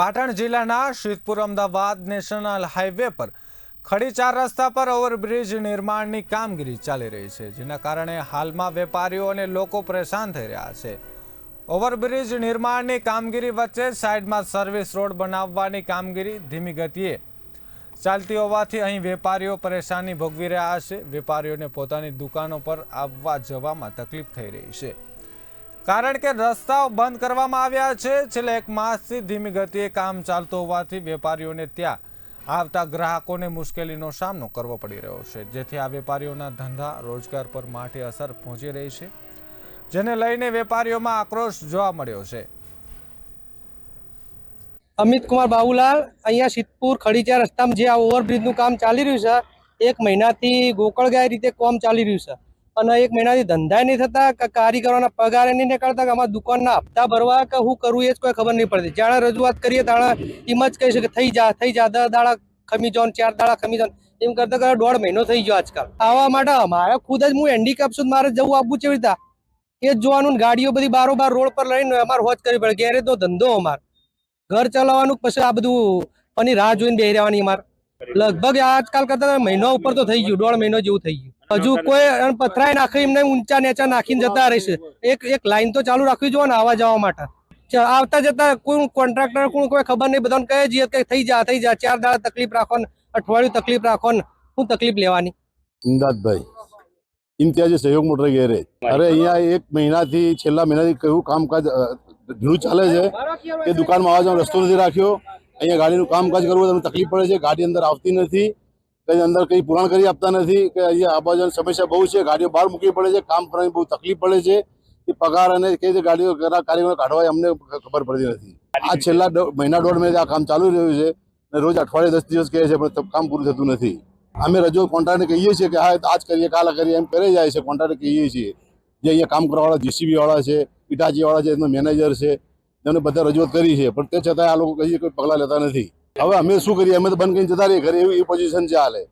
પાટણ જિલ્લાના શીતપુર Ahmedabad national highway પર ખડી ચાર રસ્તા પર ઓવરબ્રિજ નિર્માણની કામગીરી ચાલી રહી છે, જેના કારણે હાલમાં વેપારીઓ અને લોકો પરેશાન થઈ રહ્યા છે. ઓવરબ્રિજ નિર્માણની કામગીરી વચ્ચે સાઈડમાં સર્વિસ રોડ બનાવવાની કામગીરી ધીમી ગતિએ ચાલતી હોવાથી અહીં વેપારીઓ પરેશાની ભોગવી રહ્યા છે. વેપારીઓને પોતાની દુકાનો પર આવવા જવામાં તકલીફ થઈ રહી છે. કારણ કે રસ્તાઓ બંધ કરવામાં આવ્યા છે. છેલ્લા એક માસથી ધીમી ગતિએ કામ ચાલતું હોવાથી વેપારીઓને ત્યાં આવતા ગ્રાહકોને મુશ્કેલીનો સામનો કરવો પડી રહ્યો છે. જેથી આ વેપારીઓના ધંધા રોજગાર પર માઠી અસર પહોંચી રહી છે, જેને લઈને વેપારીઓમાં આક્રોશ જોવા મળ્યો છે. અમિત કુમાર બાબુલાલ અહીંયા સિદ્ધપુર ખડીચા રસ્તામાં જે આ ઓવરબ્રિજનું કામ ચાલી રહ્યું છે, એક મહિનાથી ગોકળગાય રીતે કામ ચાલી રહ્યું છે. અને એક મહિનાથી ધંધા નહીં થતા કારીગરોના પગાર નહીં નીકળતા કે અમારા દુકાનના હપ્તા ભરવા કે શું કરવું એ જ કોઈ ખબર નહીં પડતી. જાણે રજૂઆત કરીએ તાણે એમ જ કહી શકે થઈ જા થઈ જા, દસ દાડા ખમી જાઓ ચાર દાડા ખમી જાઓ એમ કરતા કરતા દોઢ મહિનો થઈ ગયો આજકાલ. આવવા માટે અમારે ખુદ જ હું હેન્ડીકેપ છું મારે જવું આપવું છે રીતે? એ જ જોવાનું ગાડીઓ બધી બારોબાર રોડ પર લઈને અમારે હોજ કરવી પડે. નો ધંધો અમારે. ઘર ચલાવવાનું પછી આ બધું અને રાહ જોઈને બેહી રહેવાની અમારે. લગભગ આજકાલ કરતા મહિનો ઉપર તો થઈ ગયું, દોઢ મહિનો જેવું થઈ ગયું. હજુ કોઈ પથરાય નાખે એમને ઊંચા નીચા નાખીને જતા રહેશે એક એક લાઈન તો ચાલુ રાખવી જોઈએ ને આવા જવા માટે. આવતા જતા કોઈ કોન્ટ્રાક્ટર કોઈ કોઈ ખબર નહીં બધાને કહે જઈએ કે થઈ જા થઈ જા ચાર દાડા તકલીફ રાખો ને અઠવાડિયું તકલીફ રાખો ને શું તકલીફ લેવાની? ઇમદાદભાઈ ઇમ્તિયાજી સહયોગ મોટર ગેરેજ અરે અહીંયા એક મહિનાથી છેલ્લા મહિનાથી કયું કામકાજ ઘણું ચાલે છે કે દુકાનમાં આવવા જવાનો રસ્તો નથી રાખ્યો? અહીંયા ગાડીનું કામકાજ કરવું તમને તકલીફ પડે છે ગાડી અંદર આવતી નથી. કઈ અંદર કઈ પુરાણ કરી આપતા નથી, કે અહીંયા આવવા જવાની સમસ્યા બહુ છે, ગાડીઓ બહાર મૂકવી પડે છે, કામ કરવાની બહુ તકલીફ પડે છે, એ પગાર અને કઈ રીતે ગાડીઓ કાર્યક્રમ કાઢવા અમને ખબર પડતી નથી. આ છેલ્લા મહિના દોઢ મહિના આ કામ ચાલુ રહ્યું છે અને રોજ અઠવાડિયે દસ દિવસ કહે છે, પણ કામ પૂરું થતું નથી. અમે રજૂ કોન્ટ્રાક્ટને કહીએ છીએ કે હા આજ કરીએ, કાલ કરીએ, એમ કરે જાય છે કોન્ટ્રાક્ટ કહીએ છીએ. જે અહીંયા કામ કરવાવાળા જીસીબી વાળા છે ઇટાચી વાળા છે, એમનો મેનેજર છે, એમને બધા રજૂઆત કરી છે, પણ તે છતાં આ લોકો કહીએ કોઈ પગલાં લેતા નથી. હવે અમે શું કરીએ? અમે તો બંધ કરીને જતા રહીએ ઘરે. એવી પોઝિશન છે હાલે.